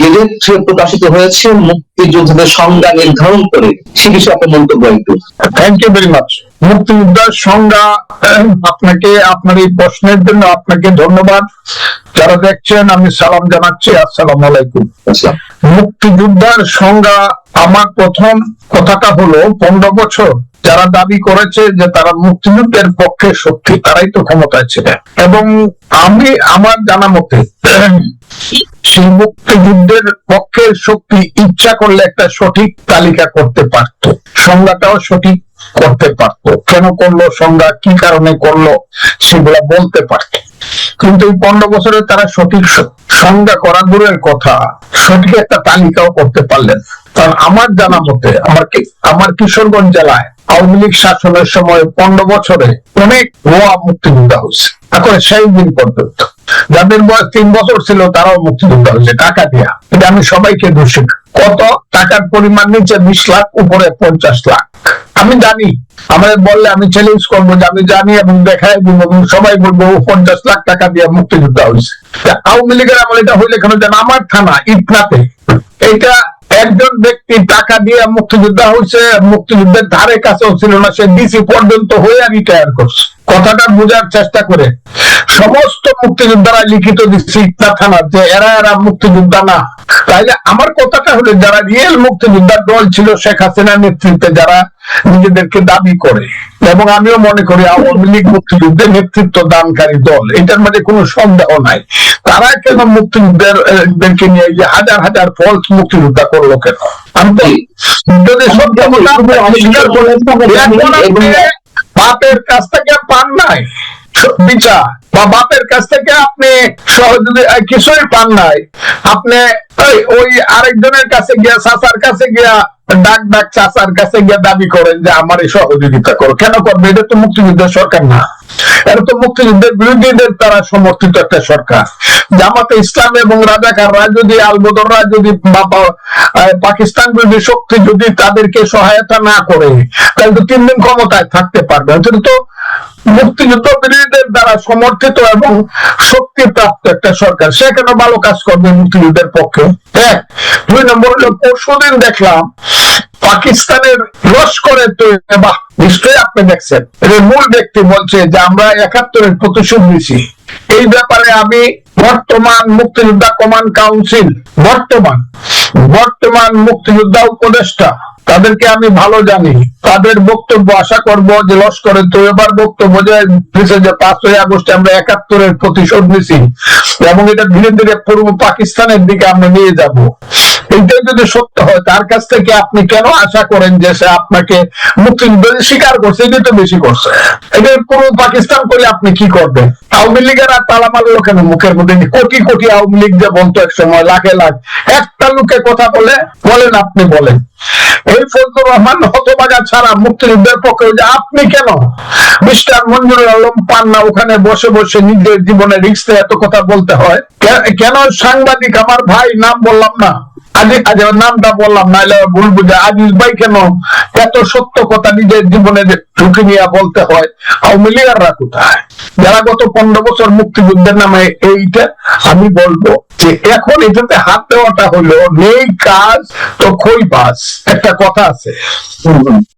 Gazette প্রকাশিত হয়েছে মুক্তিযোদ্ধাদের সংজ্ঞা নির্ধারণ করে। সে বিষয়ে আপনার মন্তব্য একটু। থ্যাংক ইউ ভেরি মাচ মুক্তিযোদ্ধার সংজ্ঞা আপনাকে আপনার এই প্রশ্নের জন্য আপনাকে ধন্যবাদ। যারা দেখছেন আমি সালাম জানাচ্ছি। আসসালাম আলাইকুম। আচ্ছা। মুক্তিযোদ্ধার সংজ্ঞা আমার প্রথম কথাটা হলো পনেরো বছর যারা দাবি করেছে যে তারা মুক্তিযুদ্ধের পক্ষে শক্তি তারাই তো ক্ষমতায় ছিলেন। এবং আমি আমার জানা মতে সেই মুক্তিযুদ্ধের পক্ষের শক্তি ইচ্ছা করলে একটা সঠিক তালিকা করতে পারত। সংজ্ঞাটাও সঠিক করতে পারত। কেন করল, সংজ্ঞা কি কারণে করল, সেগুলা বলতে পারত। কিন্তু এই পনেরো বছরে তারা সঠিক সংজ্ঞা করা দূরের কথা, সঠিক একটা তালিকাও করতে পারলেন কারণ আমার জানা মতে, আমার আমার কিশোরগঞ্জ জেলায় আওয়ামী লীগ শাসনের সময় পনেরো বছরে অনেক ভুয়া মুক্তিযোদ্ধা হয়েছে। এখন সেই দিন পর্যন্ত। যাদের বয়স তিন বছর ছিল, তারাও মুক্তিযোদ্ধা হয়েছে। টাকা দিয়া। এটা আমি সবাইকে দোষী কত টাকার পরিমাণ নিচে বিশ লাখ, উপরে পঞ্চাশ লাখ? আমি জানি। আমাদের বললে আমি চ্যালেঞ্জ করব যে আমি জানি এবং দেখাই দিব এবং সবাই বলব পঞ্চাশ লাখ টাকা দিয়ে মুক্তিযোদ্ধা হয়েছে। আওয়ামী লীগের আমল এটা হইলে কেন যেন আমার থানা, ইটনাতে, এইটা একজন ব্যক্তি টাকা দিয়ে মুক্তিযোদ্ধা হয়েছে, মুক্তিযুদ্ধের ধারে কাছেও ছিল না, সে ডিসি পর্যন্ত হয়ে রিটায়ার করছে। কথাটা বোঝার চেষ্টা করে। সমস্ত মুক্তিযোদ্ধারা লিখিত দিচ্ছে ইটনা থানা যে এরা এরা মুক্তিযোদ্ধা না। তাইলে আমার কথাটা হলো যারা রিয়েল মুক্তিযোদ্ধার দল ছিল শেখ হাসিনার নেতৃত্বে যারা নিজেদেরকে দাবি করে এবং আমিও মনে করি আওয়ামী লীগ মুক্তিযুদ্ধের নেতৃত্ব দানকারী দল এটার মধ্যে কোনো সন্দেহ নাই। তারা কেন মুক্তিযুদ্ধের নিয়ে যে হাজার হাজার ফলস মুক্তিযোদ্ধা করল কেন? আমি তো যদি সত্য বাপের কাছ থেকে পান নাই। বিচার। বা বাপের কাছ থেকে আপনি সহযোগী কিছুই পান নাই। আপনি ওই- আরেকজনের কাছে গিয়া, চাচার কাছে গিয়া, ডাক ডাক চাচার কাছে গিয়া দাবি করেন যে, আমার এই সহযোগিতা করো। কেন করবে? এটা তো মুক্তিযুদ্ধের সরকার না। এটা তো মুক্তিযুদ্ধের বিরোধীদের দ্বারা সমর্থিত একটা সরকার। জামাতে ইসলাম এবং রাজাকাররা যদি আলবদররা যদি পাকিস্তান বিরোধী শক্তি যদি তাদেরকে সহায়তা না করে, তাহলে তো তিন দিন ক্ষমতায় থাকতে পারবে। অন্তত মুক্তিযুদ্ধ বিরোধীদের দ্বারা সমর্থিত এবং শক্তিপ্রাপ্ত একটা সরকার। সে কেন ভালো কাজ করবে মুক্তিযুদ্ধের পক্ষে? হ্যাঁ দুই নম্বর হলো পরশুদিন দেখলাম পাকিস্তানের লস্করের তৈরি নিশ্চয়ই আপনি দেখছেন। এর মূল ব্যক্তি বলছে যে আমরা একাত্তরের প্রতিশোধ নিছি এই ব্যাপারে আমি বর্তমান মুক্তিযোদ্ধা কমান্ড কাউন্সিল, বর্তমান বর্তমান মুক্তিযোদ্ধা উপদেষ্টা তাদেরকে আমি ভালো জানি। তাদের বক্তব্য আশা করব যে লস্করের তৈবার বক্তব্য যে পাঁচই আগস্টে আমরা একাত্তরের প্রতিশোধ নিছি এবং এটা ধীরে ধীরে পূর্ব পাকিস্তানের দিকে আমরা নিয়ে যাব। এইটাই যদি সত্য হয়, তার কাছ থেকে আপনি কেন আশা করেন যে সে আপনাকে যে স্বীকার করছে? এটাই তো বেশি করছে। এটা পূর্ব পাকিস্তান করলে আপনি কি করবেন? আওয়ামী লীগের আর তালা মারলো কেন মুখের মধ্যে? কোটি কোটি আওয়ামী লীগ যে বলতো এক সময় লাখে লাখ। একটা লোকে কথা বলে, বলেন আপনি বলেন। এই ফজলুর রহমান হতবাগা ছাড়া মুক্তিযুদ্ধের পক্ষে যে আপনি কেন? মিস্টার মঞ্জুরুল আলম পান না ওখানে বসে বসে নিজের জীবনে রিক্সে এত কথা বলতে হয়। কেন সাংবাদিক? আমার ভাই, নাম বললাম না। আজ আজ নামটা বললাম নাহলে ভুল বুঝে। আজিজ ভাই কেন এত সত্য কথা নিজের জীবনে ঝুঁকি নিয়ে বলতে হয়? আওয়ামী লীগাররা কোথায়? যারা গত পনেরো বছর মুক্তিযুদ্ধের নামে এইটা আমি বলব যে এখন এটাতে হাত দেওয়াটা হলো, নেই কাজ তো খই বাস। একটা কথা আছে।